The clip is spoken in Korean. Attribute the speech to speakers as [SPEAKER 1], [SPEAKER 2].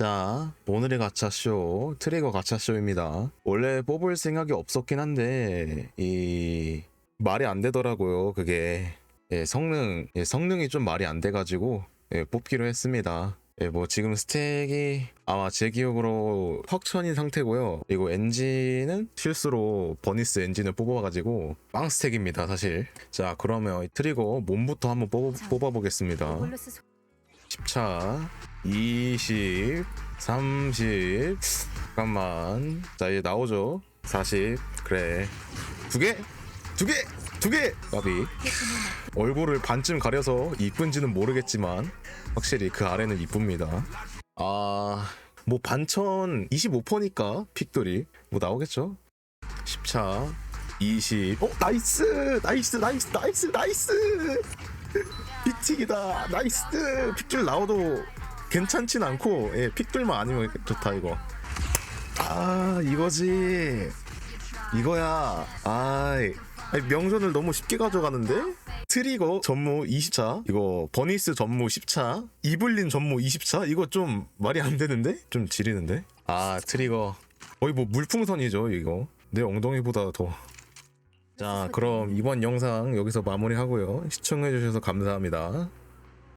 [SPEAKER 1] 자, 오늘의 가차쇼, 트리거 가차쇼입니다. 원래 뽑을 생각이 없었긴 한데, 이, 말이 안 되더라고요, 그게. 예, 성능, 예, 성능이 좀 말이 안 돼가지고, 예, 뽑기로 했습니다. 예, 뭐, 지금 스택이 아마 제 기억으로 퍽천인 상태고요. 그리고 엔진은 실수로 버니스 엔진을 뽑아가지고, 빵 스택입니다, 사실. 자, 그러면 이 트리거 몸부터 한번 뽑아, 뽑아보겠습니다.
[SPEAKER 2] 오블루스 소...
[SPEAKER 1] 10차 20 30 잠깐만. 자 이제 나오죠? 40 그래. 두개두개두개! 나비. 얼굴을 반쯤 가려서 이쁜지는 모르겠지만 확실히 그 아래는 이쁩니다. 아 뭐 반천 25%니까 픽돌이. 뭐 나오겠죠? 10차 20 어? 나이스! 나이스 나이스 나이스 나이스 픽틱이다. 나이스. 픽줄 나와도 괜찮진 않고 예, 픽줄만 아니면 좋다 이거. 아 이거지. 이거야. 아이. 아니, 명전을 너무 쉽게 가져가는데? 트리거 전무 20차 이거 버니스 전무 10차 이블린 전무 20차 이거 좀 말이 안 되는데? 좀 지리는데? 아 트리거. 거의 뭐 물풍선이죠 이거. 내 엉덩이보다 더 자, 그럼 이번 영상 여기서 마무리하고요. 시청해주셔서 감사합니다.